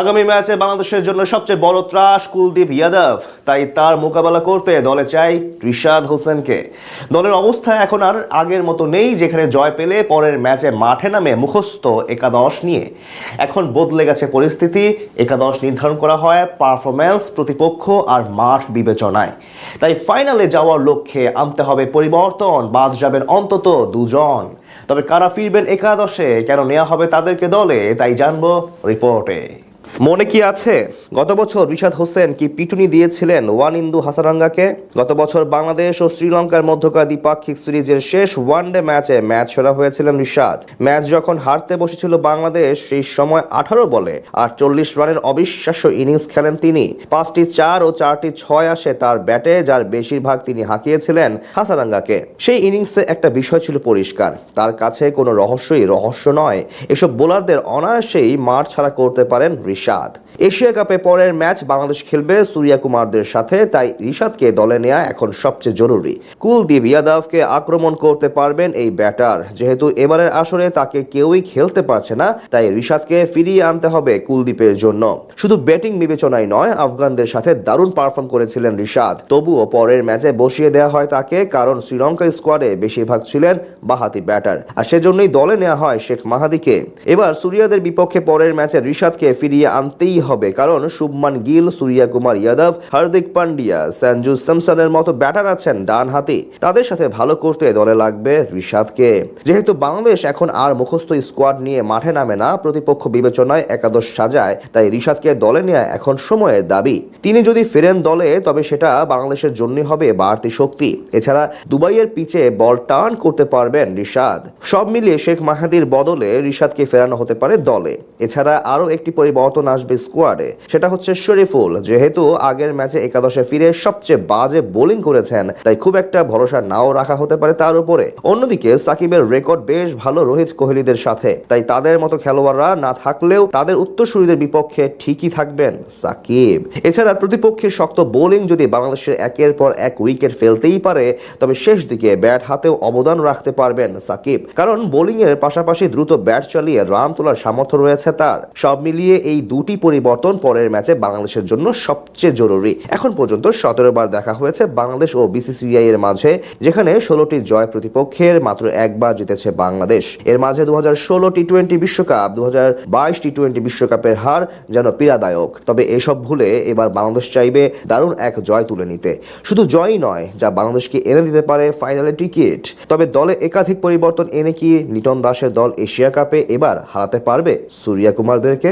আগামী ম্যাচে বাংলাদেশের জন্য সবচেয়ে বড় ত্রাস কুলদীপ ইয়াদব। তাই তার মোকাবেলা করতে দলে চাই রিশাদ হোসেনকে। দলের অবস্থা এখন আর আগের মতো নেই, যেখানে জয় পেলে পরের ম্যাচে মাঠে নামে মুখস্থ একাদশ নিয়ে। এখন বদলে গেছে পরিস্থিতি, একাদশ নির্ধারণ করা হয় পারফরম্যান্স প্রতিপক্ষ আর মাঠ বিবেচনায়। তাই ফাইনালে যাওয়ার লক্ষ্যে আনতে হবে পরিবর্তন, বাদ যাবেন অন্তত দুজন। তবে কারা ফিরবেন একাদশে, কেন নেওয়া হবে তাদেরকে দলে, তাই জানব রিপোর্টে। মনে কি আছে? গত বছর রিশাদ হোসেন কি পিটুনি দিয়েছিলেন ওয়ান ইন্দু হাসারাঙ্গাকে? গত বছর বাংলাদেশ ও শ্রীলঙ্কার মধ্যকার দ্বিপাক্ষিক সিরিজের শেষ ওয়ানডে ম্যাচে ম্যাচ সেরা হয়েছিলেন রিশাদ। ম্যাচ যখন হারতে বসেছিল বাংলাদেশ, সেই সময় আঠারো বলে আর চল্লিশ রানের অবিশ্বাস্য ইনিংস খেলেন তিনি। পাঁচটি চার ও চারটি ছয় আসে তার ব্যাটে, যার বেশিরভাগ তিনি হাঁকিয়েছিলেন হাসারাঙ্গাকে। সেই ইনিংসে একটা বিষয় ছিল পরিষ্কার। তার কাছে কোনো রহস্যই রহস্য নয়। এসব বোলারদের অনায়াসেই মাঠ ছাড়া করতে পারেন রিশাদ এশিয়া কাপে পরের ম্যাচ বাংলাদেশ খেলবে সূর্যা কুমারদের সাথে, তাই রিশাদকে দলে নেওয়া এখন সবচেয়ে জরুরি। কুলদীপ ইয়াদবকে আক্রমণ করতে পারবেন এই ব্যাটার। যেহেতু এবারের আসরে তাকে কেউই খেলতে পারছে না, তাই রিশাদকে ফিরিয়ে আনতে হবে কুলদীপের জন্য। শুধু ব্যাটিং বিবেচনায় নয়, আফগানদের সাথে দারুণ পারফর্ম করেছিলেন রিশাদ। তবুও পরের ম্যাচে বসিয়ে দেওয়া হয় তাকে, কারণ শ্রীলঙ্কা স্কোয়াডে বেশিরভাগ ছিলেন বাহাতি ব্যাটার। আর সেজন্যই দলে নেওয়া হয় শেখ মাহাদিকে। এবার সুরিয়াদের বিপক্ষে পরের ম্যাচে রিশাদকে ফিরিয়ে আনতেই হবে। কারণ শুভমান গিল, সূর্যা কুমার যাদব, হার্দিক পান্ডিয়া, সঞ্জু স্যামসনের মতো ব্যাটার আছেন ডান হাতি। তাদের সাথে ভালো করতে দলে লাগবে রিশাদকে। যেহেতু বাংলাদেশ এখন আর মুখস্থ স্কোয়াড নিয়ে মাঠে নামে না, প্রতিপক্ষ বিবেচনায় একাদশ সাজায়, তাই রিশাদকে দলে নেওয়া এখন সময়ের দাবি। তিনি যদি ফেরেন দলে, তবে সেটা বাংলাদেশের জন্য হবে বাড়তি শক্তি। এছাড়া দুবাইয়ের পিচে বল টার্ন করতে পারবেন রিশাদ। সব মিলিয়ে শেখ মাহাদির বদলে রিশাদকে ফেরানো হতে পারে দলে। এছাড়া আরও একটি পরিবর্তন আসবে স্কোয়াডে সেটা হচ্ছে শরীফুল, যেহেতু আগের ম্যাচে একাদশে ফিরে সবচেয়ে বাজে বোলিং করেছেন, তাই খুব একটা ভরসা নাও রাখা হতে পারে তার উপরে। অন্যদিকে সাকিবের রেকর্ড বেশ ভালো রোহিত কোহলিদের সাথে, তাই তাদের মতো খেলোয়াড়রা না থাকলেও তাদের উত্তরসূরিদের বিপক্ষে ঠিকই থাকবেন সাকিব। এছাড়া প্রতিপক্ষের শক্ত বোলিং যদি বাংলাদেশের একের পর এক উইকেট ফেলতেই পারে, তবে শেষ দিকে ব্যাট হাতেও অবদান রাখতে পারবেন সাকিব, কারণ বোলিং এর পাশাপাশি দ্রুত ব্যাট চালিয়ে রান তোলার সামর্থ্য রয়েছে তার। সব মিলিয়ে এই দুটি পরিবর্তন পরের ম্যাচে বাংলাদেশের জন্য সবচেয়ে জরুরি। এখন পর্যন্ত সতেরো বার দেখা হয়েছে বাংলাদেশ ও বিসিসিআই এর মাঝে, যেখানে ষোলোটি জয় প্রতিপক্ষের মাত্র একবার জিতেছে বাংলাদেশ। এর মাঝে দু হাজার ষোলো টি টোয়েন্টি বিশ্বকাপ দু হাজার বাইশ টি টোয়েন্টি বিশ্বকাপের হার যেন পীড়াদায়ক। তবে এসব ভুলে এবার বাংলাদেশ চাইবে দারুণ এক জয় তুলে নিতে। শুধু জয়ই নয়, যা বাংলাদেশকে এনে দিতে পারে ফাইনালে টিকিট। তবে দলে একাধিক পরিবর্তন এনে কি লিটন দাসের দল এশিয়া কাপে এবার হারাতে পারবে সূর্যা কুমারদেরকে